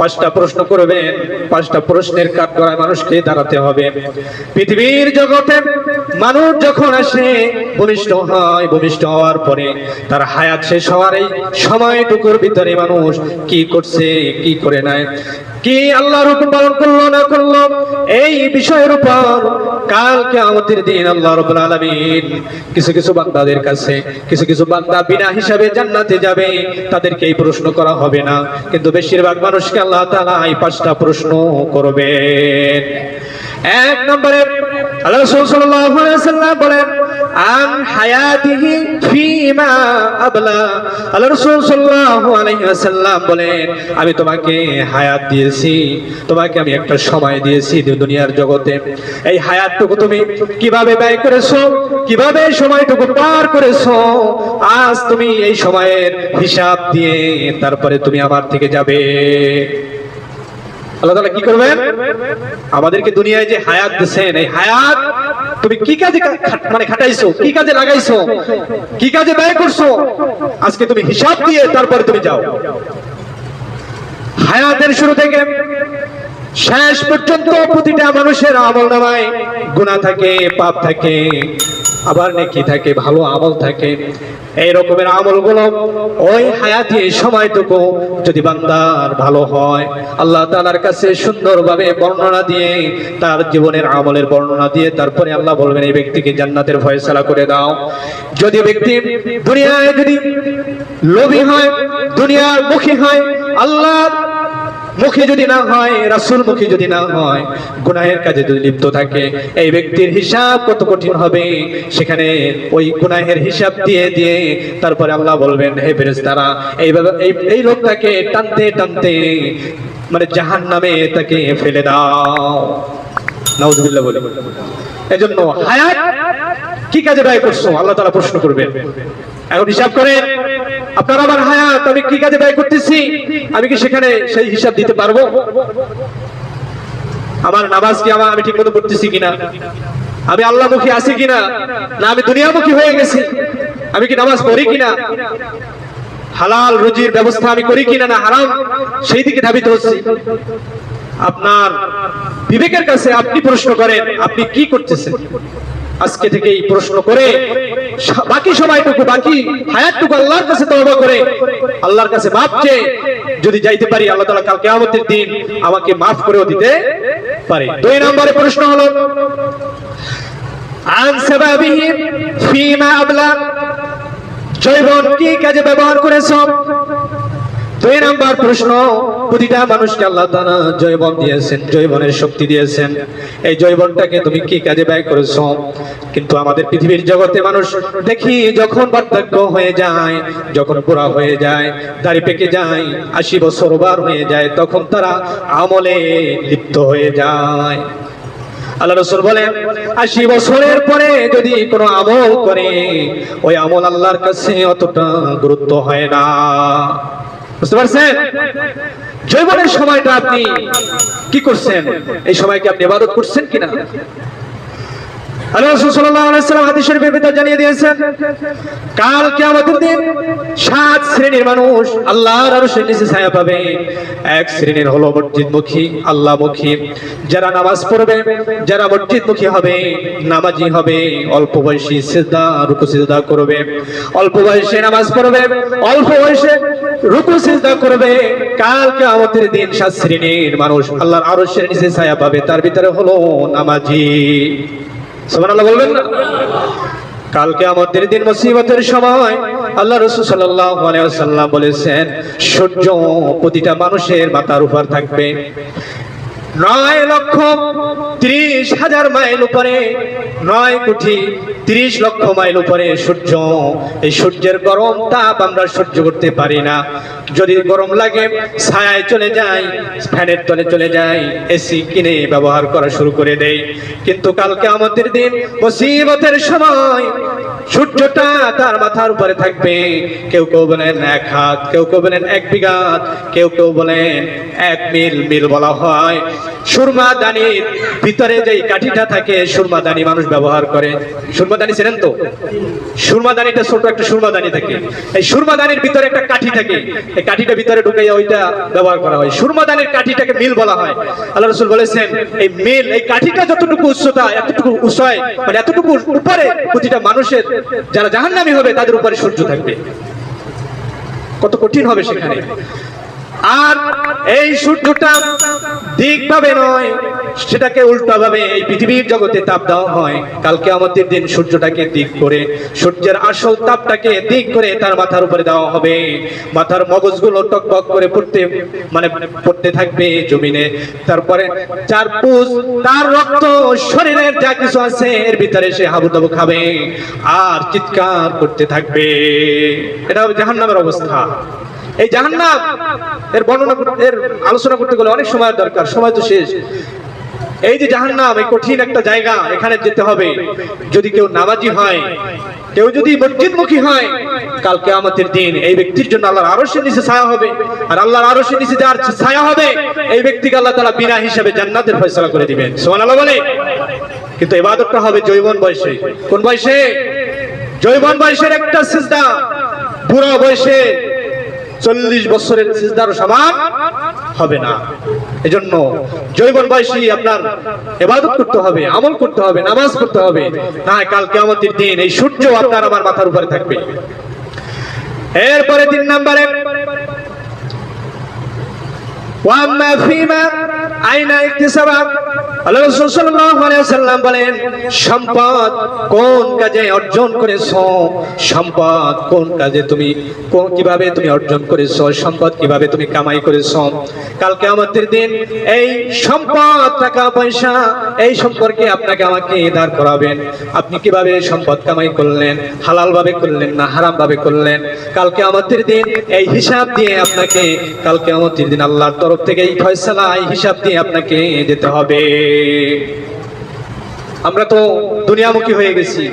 পাঁচটা প্রশ্ন করবেন পাঁচটা প্রশ্নের কাঠগড়ায় মানুষকে দাঁড়াতে হবে। পৃথিবীর জগতে মানুষ যখন আসে ভূমিষ্ঠ হয় ভূমিষ্ঠ হওয়ার পরে তার হায়াত শেষ হওয়ার এই সময়টুকুর ভিতরে মানুষ কি করছে, কি করে নাই? কি আল্লাহর হুকুম পালন করল, না করল? এই বিষয়ের উপর কালকে আমাদের দিন আল্লাহ রাব্বুল আলামিন কিছু কিছু বান্দাদের কাছে, কিছু কিছু বান্দা বিনা হিসাবে জান্নাতে যাবে, তাদেরকে এই প্রশ্ন করা হবে না। কিন্তু বেশিরভাগ মানুষকে আল্লাহ তাআলা এই পাঁচটা প্রশ্ন করবেন। এক নম্বরে আল্লাহ ওয়াসাল্লাম বলেন হায়াতিহি ফিমা আবলা। রাসূল সাল্লাল্লাহু আলাইহি ওয়াসাল্লাম বলেন, আমি তোমাকে হায়াত দিয়েছি, তোমাকে আমি একটা সময় দিয়েছি দুনিয়ার জগতে। এই হায়াতটুকু তুমি কীভাবে ব্যয় করেছ? কীভাবে সময়টুকু পার করেছ? আজ তুমি এই সময়ের হিসাব দিয়ে তারপরে তুমি আমার থেকে যাবে। আল্লাহ কি করবেন? আমাদেরকে দুনিয়ায় যে হায়াত দিচ্ছেন এই হায়াত তুমি কি কাজে মানে খাটাইছো? কি কাজে লাগাইছো? কি কাজে ব্যয় করছ? আজকে তুমি হিসাব দিয়ে তারপরে তুমি যাও। হায়াতের শুরু থেকে শেষ পর্যন্ত প্রতিটা মানুষের আমল নামায় গুণা থাকে, পাপ থাকে। আবার নেকি থাকে, ভালো আমল থাকে। এই রকমের আমলগুলো ওই হায়াতি সময়টুকু যদি বান্দার ভালো হয়, আল্লাহ তালার কাছে সুন্দরভাবে বর্ণনা দিয়ে, তার জীবনের আমলের বর্ণনা দিয়ে, তারপরে আল্লাহ বলবেন, এই ব্যক্তিকে জান্নাতের ফয়সালা করে দাও। যদি ব্যক্তি দুনিয়ায় যদি লোভী হয়, দুনিয়ার মুখী হয়, আল্লাহ মুখে যদি না হয়, রাসুল মুখে যদি না হয়, গুনাহের কাজে যদি লিপ্ত থাকে, এই ব্যক্তির হিসাব কত কঠিন হবে? সেখানে ওই গুনাহের হিসাব দিয়ে দিয়ে তারপরে আল্লাহ বলবেন, হে ফেরেশতারা এইভাবে এই লোকটাকে টানতে টানতে মানে জাহান নামে তাকে ফেলে দাও। নাউজুবিল্লাহ বলে। এজন্য হায়াত, কি কাজে ব্যয় করছ? আল্লাহ তাআলা প্রশ্ন করবেন। এখন হিসাব করেন আপনার আমার হায়াত, আমি কি কাজে ব্যয় করতেছি? আমি কি সেখানে সেই হিসাব দিতে পারব? আমার নামাজ কি আমার আমি ঠিক মতো পড়তেছি কিনা? আমি আল্লাহমুখী আছি কিনা? না, আমি দুনিয়ামুখী হয়ে গেছি। আমি কি নামাজ পড়ি কিনা? হালাল রুজির ব্যবস্থা আমি করি কিনা না হারাম? সেই দিকে ধাবিত হচ্ছি। আপনার বিবেকের কাছে আপনি প্রশ্ন করেন, আপনি কি করতেছেন? আজকে থেকে এই প্রশ্ন করে বাকি সময়টুকু, বাকি হায়াতটুকু আল্লাহর কাছে তওবা করে, আল্লাহর কাছে মাপ চেয়ে যদি যাইতে পারি, আল্লাহ তাআলা কাল কিয়ামতের দিন আমাকে মাফ করেও দিতে পারে। দুই নম্বরে প্রশ্ন হলো, আন সাবাবিহি ফিমা আবলা জৈবন কি কাজে ব্যবহার করেছ? দুই নাম্বার প্রশ্ন, প্রতিটা মানুষকে আল্লাহ তাআলা জৈবন দিয়েছেন জৈবনের শক্তি দিয়েছেন। এই জৈবনটাকে তুমি কি কাজে ব্যয় করেছ? কিন্তু আমাদের পৃথিবীর জগতে মানুষ দেখি যখন বার্ধক্য হয়ে যায়, যখন বুড়া হয়ে যায়, দাড়ি পেকে যায়, আশি বছর বার হয়ে যায়, তখন তারা আমলে লিপ্ত হয়ে যায়। আল্লাহ রসুল বলেন, আশি বছরের পরে যদি কোনো আমল করে, ওই আমল আল্লাহর কাছে অতটা গুরুত্ব হয় না। বুঝতে পারছেন? জৈবনের সময়টা আপনি কি করছেন? এই সময়কে আপনি ইবাদত করছেন কিনা আল্লাহ রাসূল সাল্লাল্লাহু আলাইহি সাল্লাম হাদিস শরীফের ভিতর জানিয়ে দিয়েছেন, কাল কিয়ামতের দিন সাত শ্রেণির মানুষ আল্লাহর পাবে। এক শ্রেণির যারা নামাজ পড়বে, যারা মসজিদমুখী হবে, নামাজি হবে, অল্প বয়সী সিজদা, রুকু সিজদা করবে। অল্প বয়সে নামাজ পড়বে, অল্প বয়সে রুকু সিজদা করবে। কাল কিয়ামতের দিন সাত শ্রেণির মানুষ আল্লাহর আরশের নিচে ছায়া পাবে। তার ভিতরে হলো নামাজি। সুবহানাল্লাহ বলবেন না? কালকে আমাদের দিন মুসিবতের সময় আল্লাহ রসুল ওয়াসাল্লাম বলেছেন, সূর্য প্রতিটা মানুষের মাথার উপর থাকবে। নয় লক্ষ ত্রিশ হাজার মাইল উপরে, নয় কোটি ত্রিশ লক্ষ মাইল উপরে সূর্য। এই সূর্যের গরম তাপ আমরা সহ্য করতে পারি না। যদি গরম লাগে, ছায়ায় চলে যাই, ফ্যানের তলে চলে যাই এসি কিনে ব্যবহার করা শুরু করে দেই। কিন্তু কালকে আমাদের দিন মুসিবতের সময় সূর্যটা তার মাথার উপরে থাকবে। কেউ কেউ বলেন এক হাত, কেউ কেউ বলেন এক বিঘাত, কেউ কেউ বলেন এক মিল মিল বলা হয়। সুরমা দানির ভিতরে যে কাঠিটা থাকে, সুরমা দানি মানুষ ব্যবহার করে। সুরমা দানি ছিলেন তো? সুরমা দানিটা ছোট একটা সুরমা দানি থাকে। এই সুরমা দানির ভিতরে একটা কাঠি থাকে। এই কাঠিটা ভিতরে ঢুকাইয়া ওইটা ব্যবহার করা হয়। সুরমা দানির কাঠিটাকে মিল বলা হয়। আল্লাহ রসুল বলেছেন, এই মিল, এই কাঠিটা যতটুকু উচ্চতা, এতটুকু উচ্চয় মানে এতটুকু উপরে প্রতিটা মানুষের যারা জাহান্নামী হবে তাদের উপরে সূর্য থাকবে। কত কঠিন হবে সেখানে। আর এই সূর্যটা দিক ভাবে নয়, সেটাকে উল্টা ভাবে এই পৃথিবীর জগতে তাপ দেওয়া হয়। কালকে আমাদের দিন সূর্যটাকে দিক করে, সূর্যের আসল তাপটাকে দিক করে তার মাথার উপরে দেওয়া হবে। মাথার মগজগুলো টকবক করে পড়তে মানে পড়তে থাকবে জমিনে। তারপরে চার পুষ তার রক্ত শরীরের যা কিছু আছে, এর ভিতরে সে হাবুডাবু খাবে আর চিৎকার করতে থাকবে। এটা হবে জাহান্নামের অবস্থা। এই জাহান্নাম, এর বর্ণনা এর আলোচনা করতে গেলে অনেক সময় দরকার, সময় তো শেষ। এই যে জাহান্নাম, এই কঠিন একটা জায়গা, এখানে যেতে হবে। যদি কেউ নামাজি হয়, কেউ যদি মসজিদমুখী হয় কালকে আমাদের দিন এই ব্যক্তির জন্য আল্লাহর আরশের নিচে ছায়া হবে। আর আল্লাহর আরশের নিচে যার ছায়া হবে, এই ব্যক্তিকে আল্লাহ তাআলা বিনা হিসাবে জান্নাতের ফয়সালা করে দিবেন। সুবহানাল্লাহ বলে। কিন্তু ইবাদতটা হবে জৈবন বয়সে। কোন বয়সে? জৈবন বয়সের একটা সিজদা। বুড়ো বয়সে চল্লিশ বছরের সিজদারও সমান হবে না। এজন্য জৈবন বয়সী আপনার এবাদত করতে হবে, আমল করতে হবে, নামাজ পড়তে হবে। না কালকে আমাদের দিন এই সূর্য আপনার আমার মাথার উপরে থাকবে। এরপরে তিন নম্বরে, ওয়াম্মা ফিমা আইনা ইকতিসাবা। আপনাকে আমাকে দাঁড় করাবেন। আপনি কীভাবে সম্পদ কামাই করলেন? হালাল ভাবে করলেন না হারাম ভাবে করলেন? কালকে আমাদের দিন এই হিসাব দিয়ে আপনাকে কালকে আমাদের দিন আল্লাহর তরফ থেকে এই ফয়সালা, এই হিসাব দিয়ে আপনাকে যেতে হবে। আমরা তো দুনিয়ামুখী হয়ে গেছি।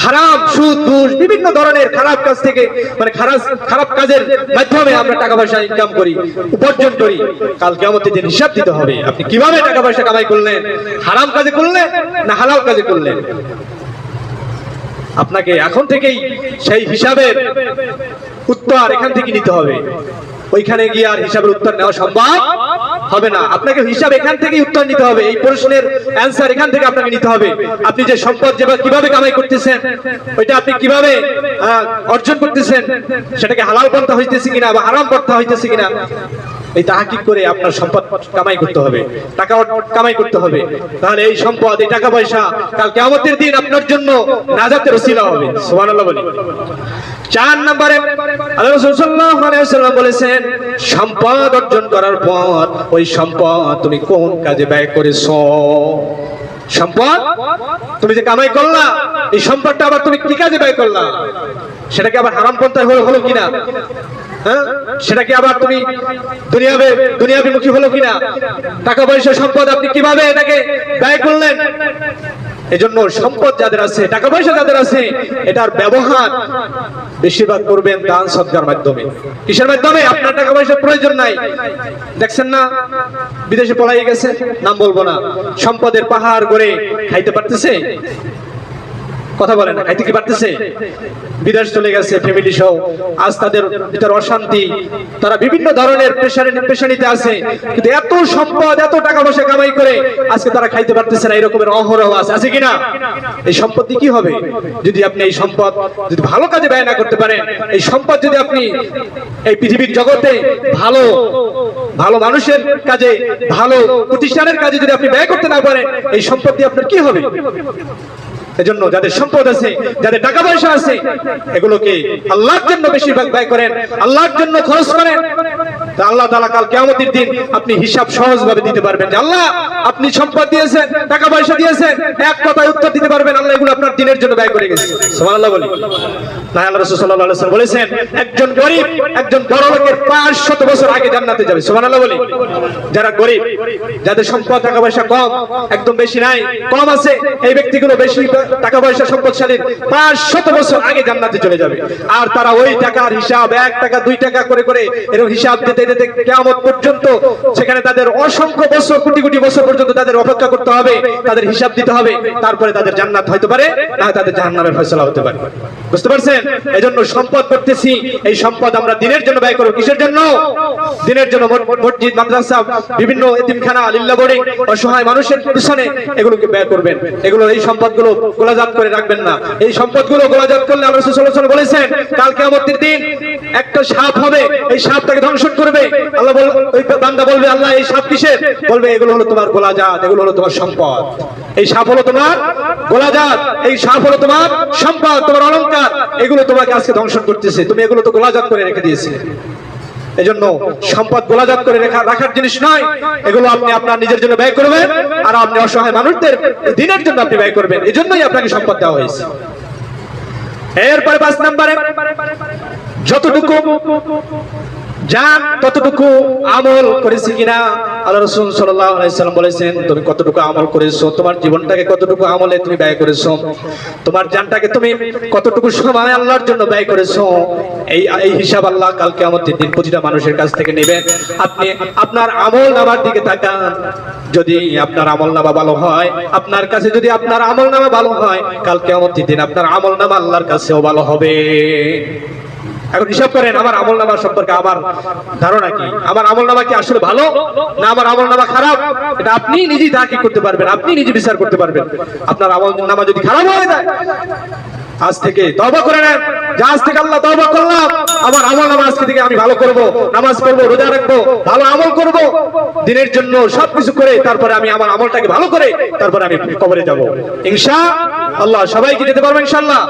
হারাম, সুদ, ঘুষ, বিভিন্ন ধরনের খারাপ কাজ থেকে মানে খারাপ খারাপ কাজের মাধ্যমে আমরা টাকা পয়সা ইনকাম করি, উপার্জন করি। কালকে আমাদের দিন হিসাব দিতে হবে। আপনি কীভাবে টাকা পয়সা কামাই করলেন? হারাম কাজে করলেন না হালাল কাজে করলেন? আপনাকে এখন থেকেই সেই হিসাবের উত্তর এখান থেকে নিতে হবে। ওইখানে গিয়ে আর হিসাবের উত্তর নেওয়া সম্ভব হবে না। আপনাকে হিসাব এখান থেকেই উত্তর নিতে হবে। এই প্রশ্নের অ্যান্সার এখান থেকে আপনাকে নিতে হবে। আপনি যে সম্পদ যেভাবে কীভাবে কামাই করতেছেন, ওইটা আপনি কীভাবে অর্জন করতেছেন, সেটাকে হালাল পন্থা হইতেছে কিনা বা আরাম পন্থা হইতেছে কিনা এই তাহাকিক করে আপনার সম্পদ কামাই করতে হবে, টাকা কামাই করতে হবে। তাহলে এই সম্পদ, এই টাকা পয়সা কাল কেমতের দিন আপনার জন্য নাজাতের ওসিলা হবে। সুবহানাল্লাহ বলি। চার নম্বরে আল্লাহ রাসূল বলেছেন, সম্পদ অর্জন করার পর ওই সম্পদ তুমি কোন কাজে ব্যয় করেছ? সম্পদ তুমি যে কামাই করলা, এই সম্পদটা আবার তুমি কি কাজে ব্যয় করলা? সেটাকে আবার হারাম পন্থায় হলো হলো কিনা? হ্যাঁ? সেটাকে আবার তুমি দুনিয়াবে দুনিয়াবিমুখী হলো কিনা? টাকা পয়সা সম্পদ আপনি কীভাবে এটাকে ব্যয় করলেন? এজন্য সম্পদ যাদের আছে টাকা পয়সা যাদের আছে, এটার ব্যবহার বেশিরভাগ করবেন দান সৎকার মাধ্যমে। কিসের মাধ্যমে? আপনার টাকা পয়সার প্রয়োজন নাই। দেখছেন না? বিদেশে পলাই গেছে? নাম বলব না। সম্পদের পাহাড় করে খাইতে পারতেছে? কথা বলে না। খাইতে কি পারতেছে? বিদেশ চলে গেছে ফ্যামিলি সহ। আজ তাদের ভিতর অশান্তি। তারা বিভিন্ন ধরনের পেশারে পেশানিতে আছে কিন্তু এত সম্পদ, এত টাকা পয়সা কামাই করে আজকে তারা খাইতে পারতেছে না, এরকমের অহরহ আছে। আছে কিনা? এই সম্পত্তি কি হবে? যদি আপনি এই সম্পদ যদি ভালো কাজে ব্যয় না করতে পারেন, এই সম্পদ যদি আপনি এই পৃথিবীর জগতে ভালো ভালো মানুষের কাজে, ভালো প্রতিষ্ঠানের কাজে যদি আপনি ব্যয় করতে না পারেন, এই সম্পত্তি আপনার কি হবে? এজন্য যাদের সম্পদ আছে, যাদের টাকা পয়সা আছে, এগুলোকে আল্লাহর জন্য বেশিরভাগ ব্যয় করেন, আল্লাহর জন্য খরচ করেন। আল্লাহ তাআলা কাল কিয়ামতের দিন আপনি হিসাব সহজভাবে দিতে পারবেন যে, আল্লাহ, আপনি সম্পদ দিয়েছেন, টাকা পয়সা দিয়েছেন, এক কথায় উত্তর দিতে পারবেন, আল্লাহ এগুলো আপনার দিনের জন্য ব্যয় করে গেছে। সুবহানাল্লাহ বলি। না আল্লাহ রাসূল সাল্লাল্লাহু আলাইহি ওয়াসাল্লাম বলেছেন, একজন গরিব, একজন বড় লোকের 500 বছর আগে জান্নাতে যাবে। সুবহানাল্লাহ বলি। যারা গরিব, যাদের সম্পদ, টাকা পয়সা কম, একদম বেশি নাই, কম আছে, এই ব্যক্তিগুলো বেশি টাকা পয়সা সম্পদশালীর 500 বছর আগে জান্নাতে চলে যাবে। আর তারা ওই টাকার হিসাব, এক টাকা, দুই টাকা করে করে এরকম হিসাব দিতে দিতে কিয়ামত পর্যন্ত সেখানে তাদের অসংখ্য বছর, কোটি কোটি বছর পর্যন্ত তাদের অপেক্ষা করতে হবে, তাদের হিসাব দিতে হবে, তারপরে তাদের জান্নাত হতে পারে, না তাদের জাহান্নামের ফয়সালা হতে পারে। বুঝতে পারছেন? এজন্য সম্পদ করতেছি, এই সম্পদ আমরা দিনের জন্য ব্যয় করব। কিসের জন্য? দিনের জন্য মসজিদ, মাদ্রাসা, বিভিন্ন এতিমখানা লিল্লা বোর্ডিং অসহায় মানুষের পিছনে এগুলোকে ব্যয় করবেন। এগুলো এই সম্পদগুলো গোলাজাত করে রাখবেন না। এই সম্পদগুলো গোলাজাত করলে রাসূল সাল্লাল্লাহু বলেছেন, কাল কিয়ামতের দিন একটা সাপ হবে, এই সাপটাকে ধ্বংস করবে। আল্লাহ বল, ওই বান্দা বলবে, আল্লাহ, এই সাপ কিসের? বলবে, এগুলো হলো তোমার গোলাজাত, এগুলো হলো তোমার সম্পদ। এই সাপ হলো তোমার গোলাজাত, এই সাপ হলো তোমার সম্পদ, তোমার অলংকার, এগুলো তোমাকে আজকে ধ্বংস করতেছে। তুমি এগুলো তো গোলাজাত করে রেখে দিয়েছিলে। এজন্য সম্পদ গোলাজাত করে রেখা রাখার জিনিস নয়। এগুলো আপনি আপনার নিজের জন্য ব্যয় করবেন, আর আপনি অসহায় মানুষদের দিনের জন্য আপনি ব্যয় করবেন। এজন্যই আপনাকে সম্পদ দেওয়া হয়েছে। এরপরে পাঁচ নম্বরে, যতটুকু যান ততটুকু আমল করেছি কিনা, আল্লাহ রসুল সাল্লাম বলেছেন, তুমি কতটুকু আমল করেছ? তোমার জীবনটাকে কতটুকু আমলে তুমি ব্যয় করেছ? তোমার জানটাকে তুমি কতটুকু সময় আল্লাহর জন্য ব্যয় করেছ? এই এই হিসাব আল্লাহ কালকে আমাদের দিন প্রতিটা মানুষের কাছ থেকে নেবেন। আপনি আপনার আমল নামার দিকে তাকান। যদি আপনার আমল নামা ভালো হয়, আপনার কাছে যদি আপনার আমল নামা ভালো হয়, কালকে আমাদের দিন আপনার আমল নামা আল্লাহর কাছেও ভালো হবে। এখন হিসাব করেন, আমার আমল নামা সম্পর্কে আমার ধারণা কি? আমার আমল নামা কি আসলে ভালো, না আমার আমল নামা খারাপ? এটা আপনি নিজেই তাকে করতে পারবেন? আপনি নিজে বিচার করতে পারবেন। আপনার আমল নামা যদি খারাপ হয়ে যায় আজ থেকে তবা করে নেন। যে আজ থেকে আল্লাহ তবা করলাম, আমার আমল আমার আজকে থেকে আমি ভালো করব, নামাজ পড়ব, রোজা রাখব, ভালো আমল করব। দিনের জন্য সবকিছু করে তারপরে আমি আমার আমলটাকে ভালো করে তারপরে আমি কবরে যাব। ইনশা আল্লাহ, সবাইকে যেতে পারব ইনশাআল্লাহ।